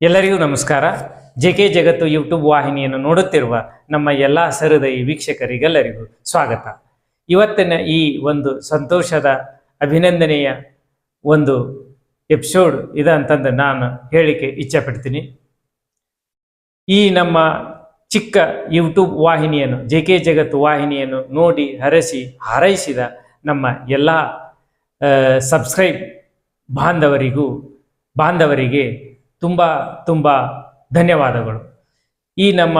ಎಲ್ಲರಿಗೂ ನಮಸ್ಕಾರ. J K ಜಗತ್ತು ಯೂಟ್ಯೂಬ್ ವಾಹಿನಿಯನ್ನು ನೋಡುತ್ತಿರುವ ನಮ್ಮ ಎಲ್ಲ ಸಹೃದಯಿ ವೀಕ್ಷಕರಿಗೆಲ್ಲರಿಗೂ ಸ್ವಾಗತ. ಇವತ್ತಿನ ಈ ಒಂದು ಸಂತೋಷದ, ಅಭಿನಂದನೆಯ ಒಂದು ಎಪಿಸೋಡ್ ಇದೆ ಅಂತಂದು ನಾನು ಹೇಳಿಕೆ ಇಚ್ಛೆ ಪಡ್ತೀನಿ ಈ ನಮ್ಮ ಚಿಕ್ಕ ಯೂಟ್ಯೂಬ್ ವಾಹಿನಿಯನ್ನು, ಜೆ ಕೆ ಜಗತ್ತು ವಾಹಿನಿಯನ್ನು ನೋಡಿ ಹರಸಿ, ಹಾರೈಸಿದ ನಮ್ಮ ಎಲ್ಲ ಸಬ್ಸ್ಕ್ರೈಬ್ ಬಾಂಧವರಿಗೂ, ಬಾಂಧವರಿಗೆ ತುಂಬ ತುಂಬ ಧನ್ಯವಾದಗಳು. ಈ ನಮ್ಮ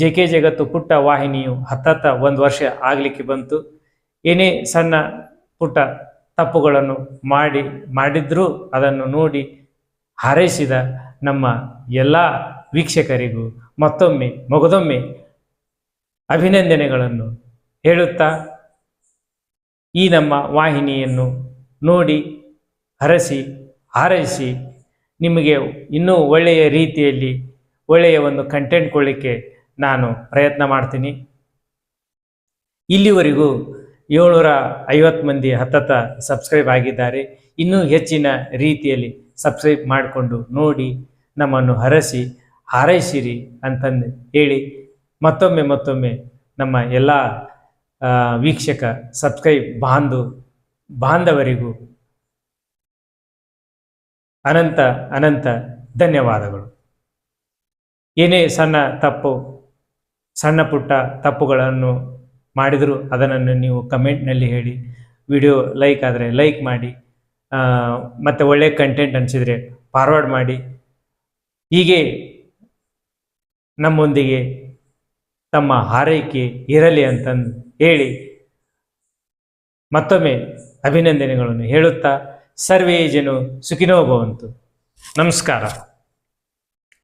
ಜೆ ಕೆ ಜಗತ್ತು ಪುಟ್ಟ ವಾಹಿನಿಯು ಹತ್ತತ್ತ ಒಂದು ವರ್ಷ ಆಗಲಿಕ್ಕೆ ಬಂತು. ಏನೇ ಸಣ್ಣ ಪುಟ್ಟ ತಪ್ಪುಗಳನ್ನು ಮಾಡಿ, ಮಾಡಿದ್ರೂ ಅದನ್ನು ನೋಡಿ ಹಾರೈಸಿದ ನಮ್ಮ ಎಲ್ಲ ವೀಕ್ಷಕರಿಗೂ ಮತ್ತೊಮ್ಮೆ, ಮಗದೊಮ್ಮೆ ಅಭಿನಂದನೆಗಳನ್ನು ಹೇಳುತ್ತಾ, ಈ ನಮ್ಮ ವಾಹಿನಿಯನ್ನು ನೋಡಿ ಹರಸಿ, ಹಾರೈಸಿ ನಿಮಗೆ ಇನ್ನೂ ಒಳ್ಳೆಯ ರೀತಿಯಲ್ಲಿ ಒಳ್ಳೆಯ ಒಂದು ಕಂಟೆಂಟ್ ಕೊಡಲಿಕ್ಕೆ ನಾನು ಪ್ರಯತ್ನ ಮಾಡ್ತೀನಿ. ಇಲ್ಲಿವರೆಗೂ ಏಳ್ನೂರ ಐವತ್ತು ಮಂದಿ ಹತ್ತತ್ತ ಸಬ್ಸ್ಕ್ರೈಬ್ ಆಗಿದ್ದಾರೆ. ಇನ್ನೂ ಹೆಚ್ಚಿನ ರೀತಿಯಲ್ಲಿ ಸಬ್ಸ್ಕ್ರೈಬ್ ಮಾಡಿಕೊಂಡು ನೋಡಿ ನಮ್ಮನ್ನು ಹರಸಿ, ಹಾರೈಸಿರಿ ಅಂತಂದು ಹೇಳಿ ಮತ್ತೊಮ್ಮೆ ಮತ್ತೊಮ್ಮೆ ನಮ್ಮ ಎಲ್ಲ ವೀಕ್ಷಕ ಸಬ್ಸ್ಕ್ರೈಬ್ ಬಾಂಧು, ಬಾಂಧವರಿಗೂ ಅನಂತ ಅನಂತ, ಧನ್ಯವಾದಗಳು. ಏನೇ ಸಣ್ಣ ತಪ್ಪು, ಸಣ್ಣ ಪುಟ್ಟ ತಪ್ಪುಗಳನ್ನು ಮಾಡಿದರೂ ಅದನ್ನು ನೀವು ಕಮೆಂಟ್ನಲ್ಲಿ ಹೇಳಿ. ವಿಡಿಯೋ ಲೈಕ್ ಆದರೆ ಲೈಕ್ ಮಾಡಿ ಮತ್ತು ಒಳ್ಳೆಯ ಕಂಟೆಂಟ್ ಅನಿಸಿದರೆ ಫಾರ್ವರ್ಡ್ ಮಾಡಿ. ಹೀಗೆ ನಮ್ಮೊಂದಿಗೆ ತಮ್ಮ ಹಾರೈಕೆ ಇರಲಿ ಅಂತಂದು ಹೇಳಿ ಮತ್ತೊಮ್ಮೆ ಅಭಿನಂದನೆಗಳನ್ನು ಹೇಳುತ್ತಾ ಸರ್ವೇ ಜನ ಸುಖಿನೋ ಭವಂತು. ನಮಸ್ಕಾರ.